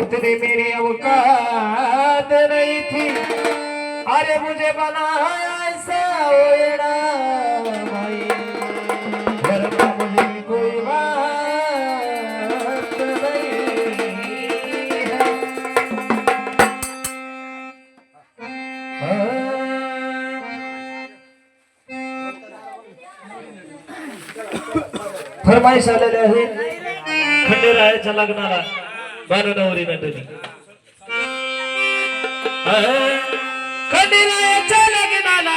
उतरे मेरे औकात नहीं थी। अरे मुझे बनाया ऐसा ओएड़ा भाई। है। फरमाईश आलेले आहे खंडेरायाच्या लग्नाला बाननवरी नटली. खंडेरायाच्या लग्नाला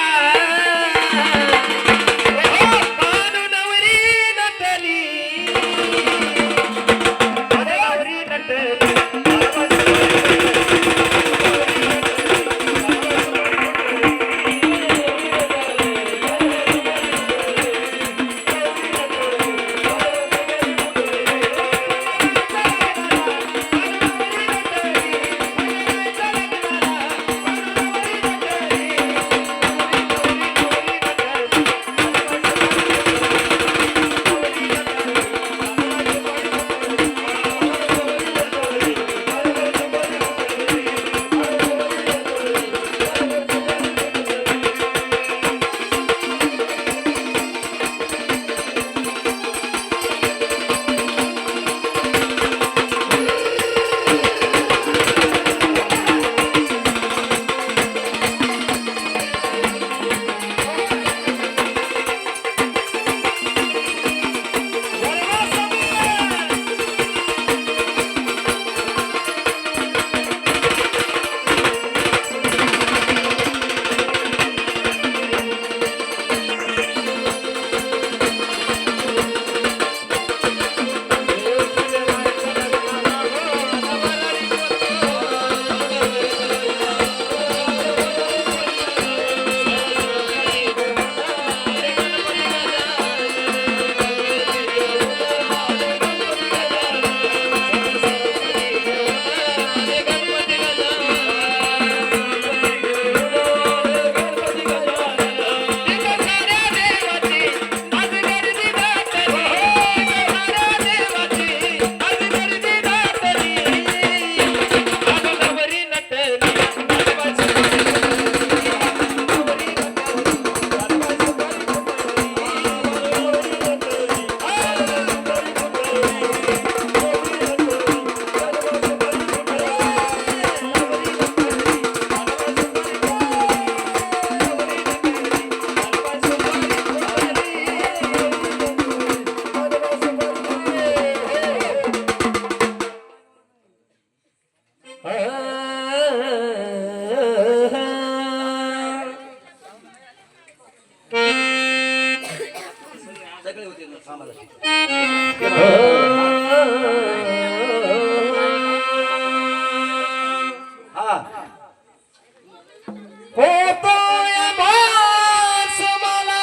होतोय भास मला.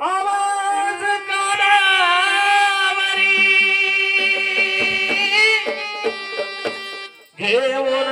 आवाज कानावरी. घेऊन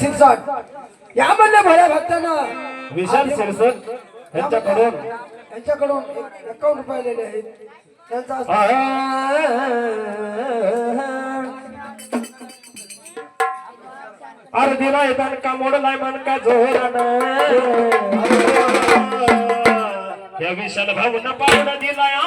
शिरसाट यामधल्या भल्या भक्तांना विशाल शिरसट यांच्याकडून. यांच्याकडून एकावन्न रुपये आलेले आहेत. त्यांचा अर्धीला येतान का मोडलाय मन का जोरान या विशाल भाऊन पाहुणा दिलाय.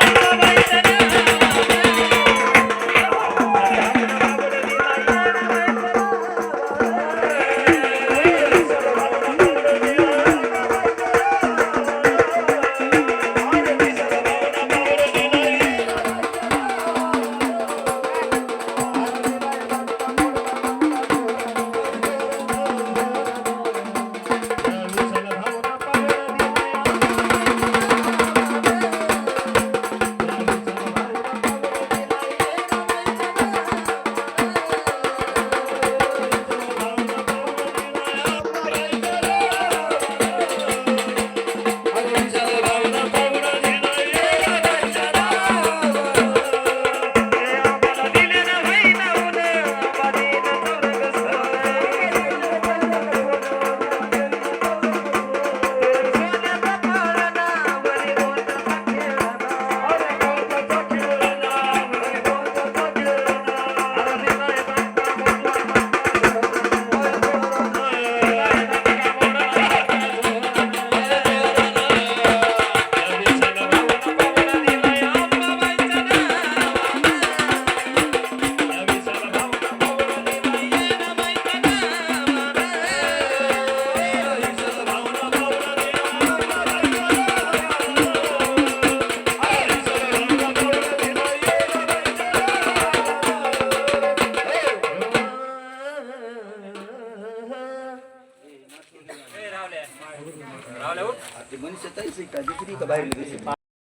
kasi ka, dito dito ba